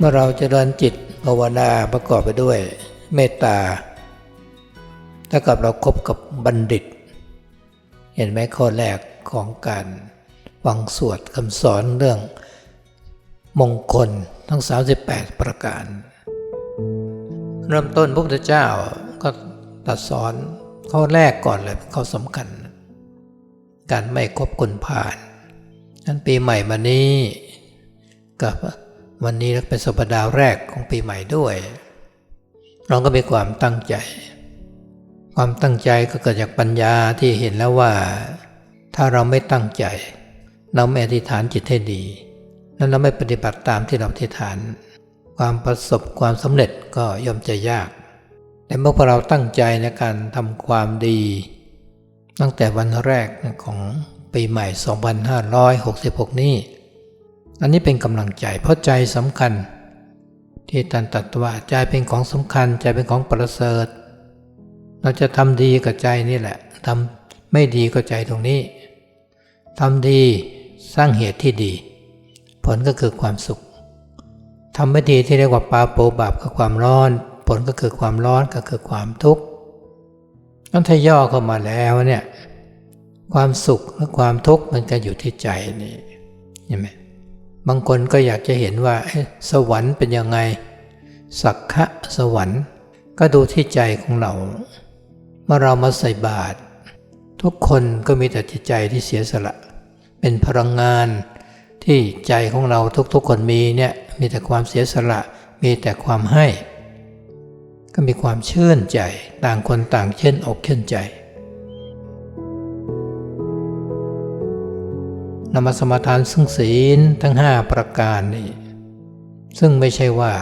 เมื่อเราเจริญจิตภาวนาประกอบไปด้วยเมตตาถ้ากับเราครบกับบัณฑิต เห็นไหมข้อแรกของการฟังสวดคำสอนเรื่องมงคลทั้ง 38 ประการ เริ่มต้นพระพุทธเจ้าก็ตัดสอนข้อแรกก่อนเลยข้อสำคัญ การไม่คบคนผ่านนั้นปีใหม่มานี้กับ วันนี้เป็นสัปดาห์แรกของปีใหม่ด้วย เราก็มีความตั้งใจ ความตั้งใจก็เกิดจากปัญญาที่เห็นแล้วว่า ถ้าเราไม่ตั้งใจ เราไม่อธิษฐานจิตให้ดี นั้นเราไม่ปฏิบัติตามที่เราอธิษฐาน ความประสบความสำเร็จก็ย่อมจะยาก แต่เมื่อพวกเราตั้งใจในการทำความดี ตั้งแต่วันแรกของปีใหม่ 2566 นี้ อันนี้เป็นกำลังใจเพราะใจสำคัญ ที่ตันตัดว่าใจเป็นของสำคัญ ใจเป็นของประเสริฐ เราจะทำดีกับใจนี่แหละทำไม่ดีก็ใจตรงนี้ทำดีสร้างเหตุที่ดี ผลก็คือความสุขทำไม่ดีที่เรียกว่าปาโปบาปคือความร้อน ผลก็คือความร้อนก็คือความทุกข์นั่นถ้าย่อเข้ามาแล้วเนี่ยความสุขและความทุกข์มันก็อยู่ที่ใจนี่เห็นไหม บางคนก็อยากจะเห็นว่าสวรรค์เป็นยังไง สักขะสวรรค์ ก็ดูที่ใจของเรา เมื่อเรามาใส่บาตรทุกคนก็มีแต่จิตใจที่เสียสละ เป็นพลังงานที่ใจของเราทุกๆคนมีเนี่ยมีแต่ความเสียสละมีแต่ความให้ ก็มีความชื่นใจต่างคนต่างเช่นอกเช่นใจ นำมาสมาทานซึ่งศีลทั้งห้าประการนี่ซึ่งไม่ใช่ว่า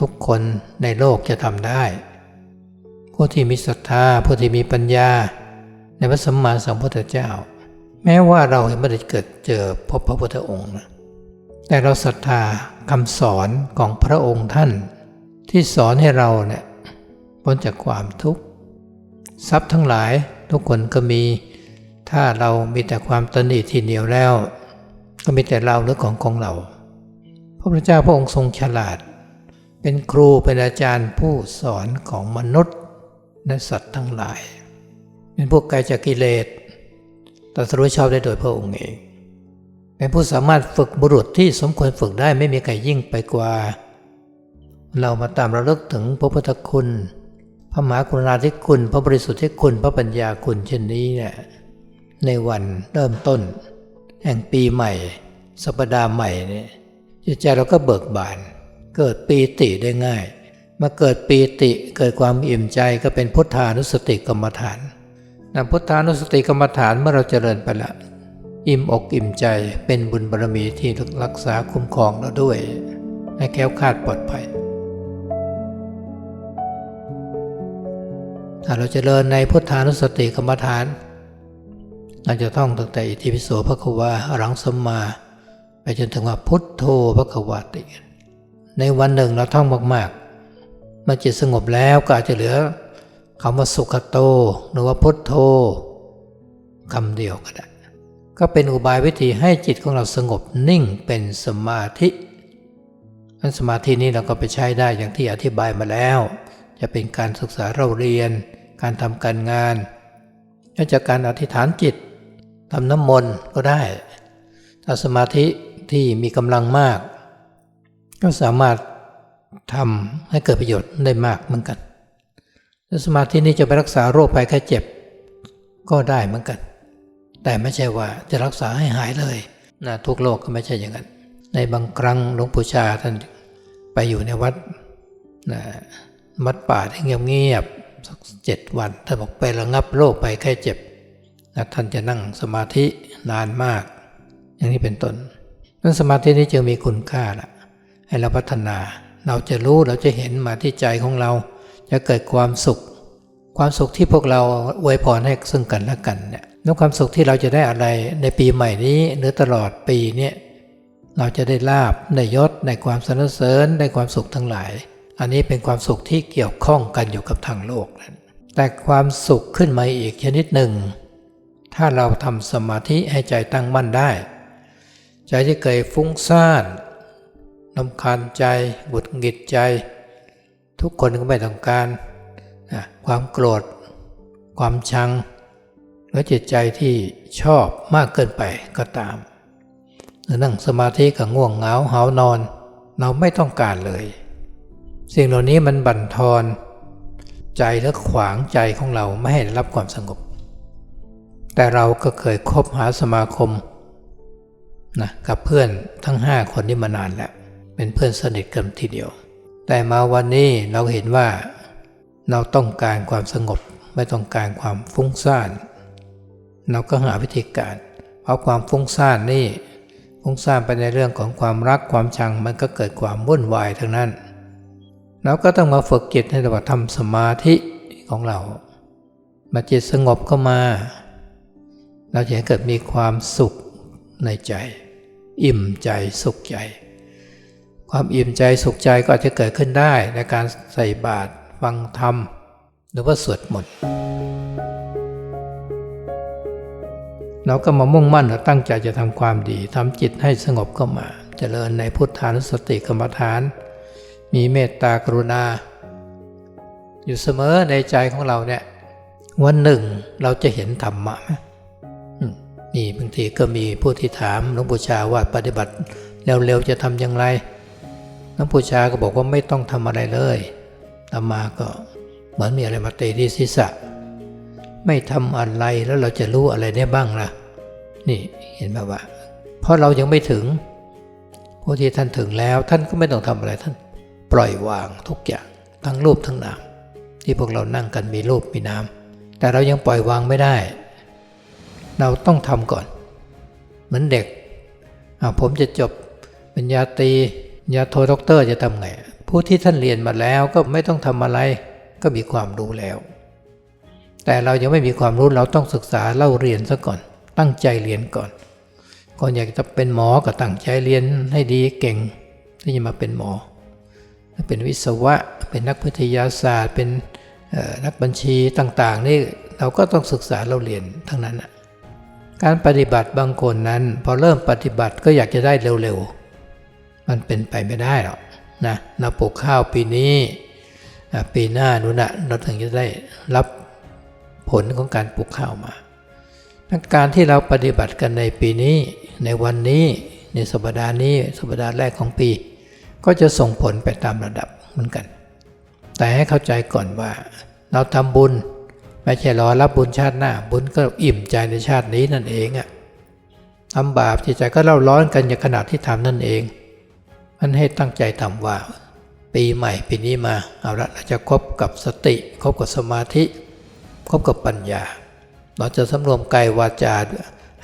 ทุกคนในโลกจะทำได้ ผู้ที่มีศรัทธาผู้ที่มีปัญญา ในพระสัมมาสัมพุทธเจ้า แม้ว่าเราไม่ได้เกิดเจอพบพระพุทธองค์นะแต่เราศรัทธาคำสอนของพระองค์ท่าน ที่สอนให้เราเนี่ยพ้นจากความทุกข์ทรัพย์ทั้งหลายทุกคนก็มี ถ้าเรามีแต่ความตนีที่เหนียวแล้ว ก็มีแต่เราหรือของของเรา พระพุทธเจ้าพระองค์ทรงฉลาด เป็นครูเป็นอาจารย์ผู้สอนของมนุษย์และสัตว์ทั้งหลาย เป็นพวกไกลจากกิเลสตรัสรู้ชอบได้โดยพระองค์เองเป็นผู้สามารถฝึกบุรุษที่สมควรฝึกได้ไม่มีใครยิ่งไปกว่า เรามาตามระลึกถึงพระพุทธคุณ พระมหากรุณาธิคุณ พระบริสุทธิ์ที่คุณ พระปัญญาคุณเช่นนี้เนี่ย ในวันเริ่มต้น แห่งปีใหม่ สัปดาห์ใหม่เนี่ยจิตใจเราก็เบิกบาน เกิดปีติได้ง่าย มาเกิดปีติเกิดความอิ่มใจก็เป็นพุทธานุสติกรรมฐานนำพุทธานุสติกรรมฐานเมื่อเราเจริญไปละอิ่มอกอิ่มใจเป็นบุญบารมีที่รักษาคุ้มครองเราด้วย ให้แก้วคาดปลอดภัย ถ้าเราจเจริญในพุทธานุสติกรรมฐาน เราจะท่องตั้งแต่อิติปิโสพระควาอรังสมมา ไปจนถึงว่าพุทโธพระควาติ ในวันหนึ่งเราท่องมากๆเมื่อจิตสงบแล้วก็อาจจะเหลือคำว่าสุขโต หรือว่าพุทโธคำเดียวก็ได้ก็เป็นอุบายวิธีให้จิตของเราสงบนิ่งเป็นสมาธิอันสมาธินี้เราก็ไปใช้ได้อย่างที่อธิบายมาแล้ว จะเป็นการศึกษาเราเรียน การทำการงานก็จากการอธิษฐานจิต ทำน้ำมนต์ก็ได้ ถ้าสมาธิที่มีกำลังมาก ก็สามารถทำให้เกิดประโยชน์ได้มากเหมือนกันถ้าสมาธินี้จะไปรักษาโรคภัยแค่เจ็บก็ได้เหมือนกัน แต่ไม่ใช่ว่าจะรักษาให้หายเลยนะทุกโรคก็ไม่ใช่อย่างนั้น ในบางครั้งหลวงปู่ชาท่านไปอยู่ในวัดนะวัดป่าที่เงียบๆสักเจ็ดวันท่านบอกไประงับโรคไปแค่เจ็บ นะท่านจะนั่งสมาธินานมาก อย่างนี้เป็นต้นนั้นสมาธินี้จึงมีคุณค่าละให้เราพัฒนาเราจะรู้เราจะเห็นมาที่ใจของเรา จะเกิดความสุข ความสุขที่พวกเราอวยพรให้ซึ่งกันและกันเนี่ยแล้วความสุขที่เราจะได้อะไรในปีใหม่นี้หรือตลอดปีเนี่ยเราจะได้ลาบได้ยศในความสนเสริญได้ความสุขทั้งหลาย อันนี้เป็นความสุขที่เกี่ยวข้องกันอยู่กับทางโลกนั้นแต่ความสุขขึ้นมาอีกชนิดหนึ่ง ถ้าเราทำสมาธิให้ใจตั้งมั่นได้ ใจที่เคยฟุ้งซ่านลำคาญใจหงุดหงิดใจ ทุกคนก็ไม่ต้องการนะความโกรธ ความชัง หรือจิตใจที่ชอบมากเกินไปก็ตามหรือนั่งสมาธิกับง่วงเหงาหานอน เราไม่ต้องการเลย สิ่งเหล่านี้มันบั่นทอน ใจและขวางใจของเราไม่ให้รับความสงบ แต่เราก็เคยคบหาสมาคมนะกับเพื่อนทั้งห้าคนนี้มานานแล้ว เป็นเพื่อนสนิทกันทีเดียว แต่มาวันนี้เราเห็นว่า เราต้องการความสงบไม่ต้องการความฟุ้งซ่าน เราก็หาวิธีการ เพราะความฟุ้งซ่านนี่ฟุ้งซ่านไปในเรื่องของความรักความชังมันก็เกิดความวุ่นวายทั้งนั้น เราก็ต้องมาฝึกจิตให้เราทำสมาธิของเรา มาจิตสงบเข้ามา เราจะเกิดมีความสุขในใจ อิ่มใจสุขใจ ความอิ่มใจสุขใจก็อาจจะเกิดขึ้นได้ในการใส่บาตรฟังธรรม หรือว่าสวดมนต์เราก็มามุ่งมั่นและตั้งใจจะทำความดีทำจิตให้สงบเข้ามาจเจริญในพุทธานุสติกรรมฐาน มีเมตตากรุณา อยู่เสมอในใจของเราเนี่ยวันหนึ่งเราจะเห็นธรรมะไหม นี่บางทีก็มีผู้ที่ถามหลวงปู่ชาว่าปฏิบัติเร็วๆจะทำอย่างไรหลวงปู่ชาก็บอกว่าไม่ต้องทำอะไรเลยธรรมาก็เหมือนมีอะไรมาตีที่ศีรษะ ไม่ทำอะไรแล้วเราจะรู้อะไรได้บ้างล่ะ นี่เห็นไหมว่า เพราะเรายังไม่ถึง ผู้ที่ท่านถึงแล้วท่านก็ไม่ต้องทำอะไรท่าน ปล่อยวางทุกอย่างทั้งรูปทั้งนามที่พวกเรานั่งกันมีรูปมีนามแต่เรายังปล่อยวางไม่ได้ เราต้องทำก่อน เหมือนเด็กผมจะจบปริญญาตรีญาโทด็อกเตอร์จะทำไง ผู้ที่ท่านเรียนมาแล้วก็ไม่ต้องทำอะไร ก็มีความรู้แล้ว แต่เรายังไม่มีความรู้เราต้องศึกษาเล่าเรียนซะก่อน ตั้งใจเรียนก่อนก่อนอยากจะเป็นหมอก็ตั้งใจเรียนให้ดีเก่งที่จะมาเป็นหมอ เป็นวิศวะ เป็นนักวิทยาศาสตร์ เป็นนักบัญชีต่าง ๆ นี่เราก็ต้องศึกษาเราเรียนทั้งนั้นอะ การปฏิบัติบางคนนั้น พอเริ่มปฏิบัติก็อยากจะได้เร็วๆ มันเป็นไปไม่ได้หรอกนะเราปลูกข้าวปีนี้ ปีหน้านู้นนะเราถึงจะได้รับผลของการปลูกข้าวมาการที่เราปฏิบัติกันในปีนี้ในวันนี้ในสัปดาห์นี้สัปดาห์แรกของปี ก็จะส่งผลไปตามระดับเหมือนกัน แต่ให้เข้าใจก่อนว่า เราทำบุญ ไม่ใช่รอรับบุญชาติหน้า บุญก็อิ่มใจในชาตินี้นั่นเองอะทำบาปจิตใจก็เล่าร้อนกันอย่างขนาดที่ทำนั่นเอง มันให้ตั้งใจทำว่า ปีใหม่ปีนี้มาเอาละเราจะคบกับสติคบกับสมาธิคบกับปัญญา เราจะสำรวมกายวาจา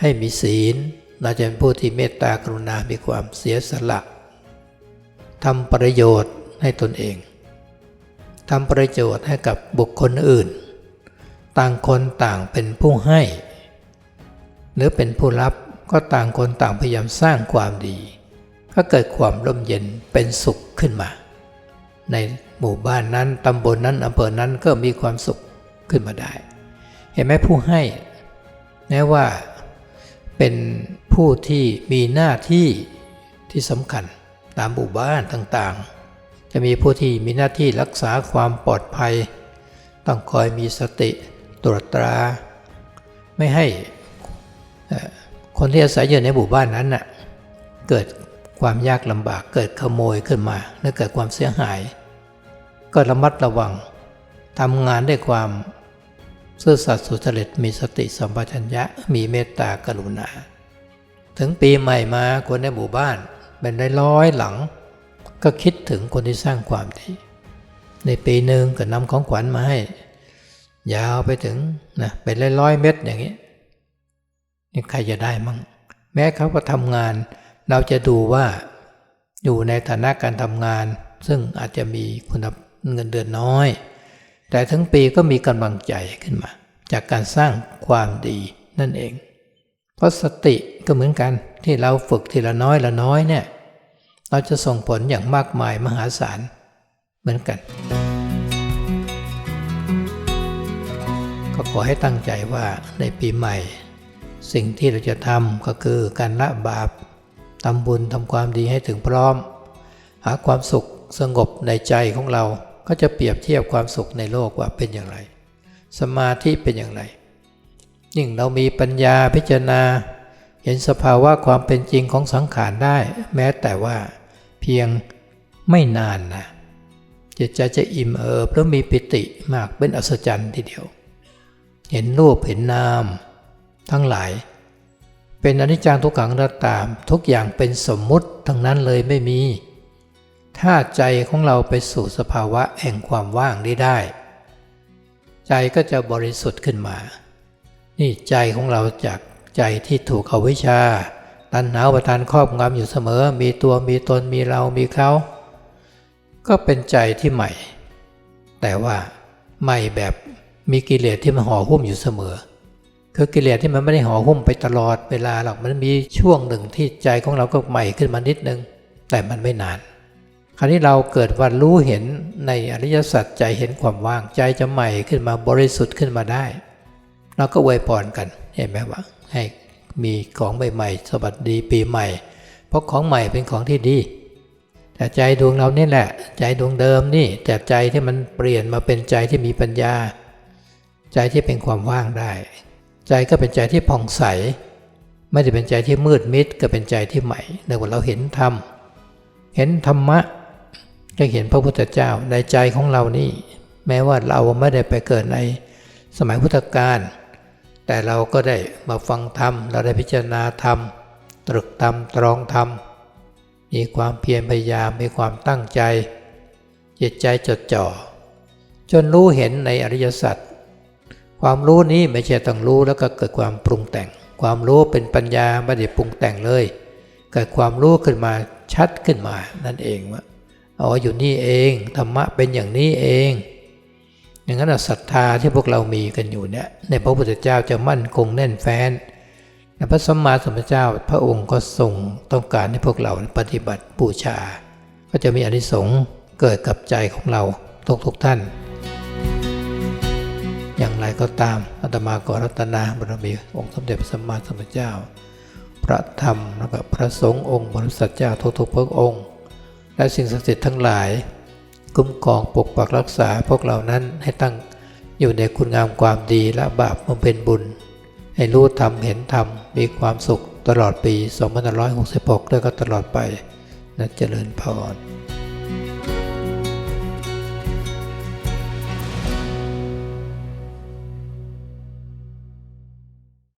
ให้มีศีล เราจะเป็นผู้ที่เมตตากรุณา มีความเสียสละทำประโยชน์ให้ตนเองทำประโยชน์ให้กับบุคคลอื่น ต่างคนต่างเป็นผู้ให้ หรือเป็นผู้รับก็ต่างคนต่างพยายามสร้างความดี ก็เกิดความร่มเย็นเป็นสุขขึ้นมา ในหมู่บ้านนั้นตำบลนนั้นอำเภอนั้นก็มีความสุขขึ้นมาได้ เห็นไหมผู้ให้แม้ว่าเป็นผู้ที่มีหน้าที่ที่สำคัญตามหมู่บ้านต่างๆ จะมีผู้ที่มีหน้าที่รักษาความปลอดภัย ต้องคอยมีสติ ตรวจตรา ไม่ให้คนที่อาศัยอยู่ในหมู่บ้านนั้นน่ะเกิดความยากลำบากเกิดขโมยขึ้นมาและเกิดความเสียหาย ก็ระมัดระวังทำงานด้วยความซื่อสัตย์สุจริตมีสติสัมปชัญญะมีเมตตากรุณา ถึงปีใหม่มาคนในหมู่บ้าน เป็นร้อยหลัง ก็คิดถึงคนที่สร้างความดี ในปีหนึ่งก็นำของขวัญมาให้ ยาวไปถึงนะเป็นร้อยเม็ดอย่างนี้นี่ใครจะได้มั่งแม้เขาก็ทำงาน เราจะดูว่าอยู่ในฐานะการทำงาน ซึ่งอาจจะมีคุณเงินเดือนน้อย แต่ทั้งปีก็มีกำลังใจขึ้นมา จากการสร้างความดีนั่นเอง เพราะสติก็เหมือนกันที่เราฝึกทีละน้อยละน้อยเนี่ย เราจะส่งผลอย่างมากมายมหาศาลเหมือนกัน ก็ขอให้ตั้งใจว่าในปีใหม่ สิ่งที่เราจะทำก็คือการละบาปทำบุญทำความดีให้ถึงพร้อม หาความสุขสงบในใจของเราก็จะเปรียบเทียบความสุขในโลกว่าเป็นอย่างไร สมาธิเป็นอย่างไรยิ่งเรามีปัญญาพิจารณา เห็นสภาวะความเป็นจริงของสังขารได้ แม้แต่ว่าเพียงไม่นานนะจิตใจจะอิ่มเอิบแล้วมีปิติมากเป็นอัศจรรย์ทีเดียว เห็นรูปเห็นนาม ทั้งหลาย เป็นอนิจจังทุกขังนัตตาม ทุกอย่างเป็นสมมุติทั้งนั้นเลยไม่มี ถ้าใจของเราไปสู่สภาวะแห่งความว่างได้ได้ ใจก็จะบริสุทธิ์ขึ้นมา นี่ใจของเราจากใจที่ถูกอวิชชา ตัณหาประทานครอบงำอยู่เสมอ มีตัวมีตนมีเรามีเขา ก็เป็นใจที่ใหม่ แต่ว่าใหม่แบบ มีกิเลสที่มันห่อหุ้มอยู่เสมอ คือกิเลสที่มันไม่ได้ห่อหุ้มไปตลอดเวลาหรอกมันมีช่วงหนึ่งที่ใจของเราก็ใหม่ขึ้นมานิดนึง แต่มันไม่นาน คราวนี้เราเกิดวันรู้เห็นในอริยสัจใจเห็นความว่างใจจะใหม่ขึ้นมาบริสุทธิ์ขึ้นมาได้ เราก็อวยพรกันเห็นไหมว่าให้มีของใหม่ๆสวัสดีปีใหม่ เพราะของใหม่เป็นของที่ดีแต่ใจดวงเรานี่แหละ ใจดวงเดิมนี่แต่ใจที่มันเปลี่ยนมาเป็นใจที่มีปัญญา ใจที่เป็นความว่างได้ ใจก็เป็นใจที่ผ่องใส ไม่ได้เป็นใจที่มืดมิดก็เป็นใจที่ใหม่เนื่องว่าเราเห็นธรรมเห็นธรรมะก็เห็นพระพุทธเจ้าในใจของเรานี่ แม้ว่าเราไม่ได้ไปเกิดในสมัยพุทธกาลแต่เราก็ได้มาฟังธรรม เราได้พิจารณาธรรม ตรึกธรรมตรองธรรม มีความเพียรพยายามมีความตั้งใจ จิตใจจดจ่อ จนรู้เห็นในอริยสัจ ความรู้นี้ไม่ใช่ต้องรู้แล้วก็เกิดความปรุงแต่ง ความรู้เป็นปัญญาไม่ได้ปรุงแต่งเลย เกิดความรู้ขึ้นมาชัดขึ้นมานั่นเองว่าอ๋ออยู่นี่เองธรรมะเป็นอย่างนี้เองอย่างนั้นศรัทธาที่พวกเรามีกันอยู่เนี่ยในพระพุทธเจ้าจะมั่นคงแน่นแฟ้นพระสัมมาสัมพุทธเจ้าพระองค์ก็ทรงต้องการให้พวกเราปฏิบัติบูชา ก็จะมีอนิสงส์เกิดกับใจของเราทุกๆท่าน ก็ตามอาตมาขอรัตนาบารมีองค์สมเด็จพระสัมมาสัมพุทธเจ้า พระธรรมแล้วก็พระสงฆ์องค์บริสัทเจ้าทุกๆพระองค์ และสิ่งศักดิ์สิทธิ์ทั้งหลาย คุ้มครองปกปักรักษาพวกเรานั้นให้ตั้งอยู่ในคุณงามความดีและบาปมันเป็นบุญ ให้รู้ธรรมเห็นธรรมมีความสุขตลอดปี 2566 และก็ตลอดไปนัเจริญพร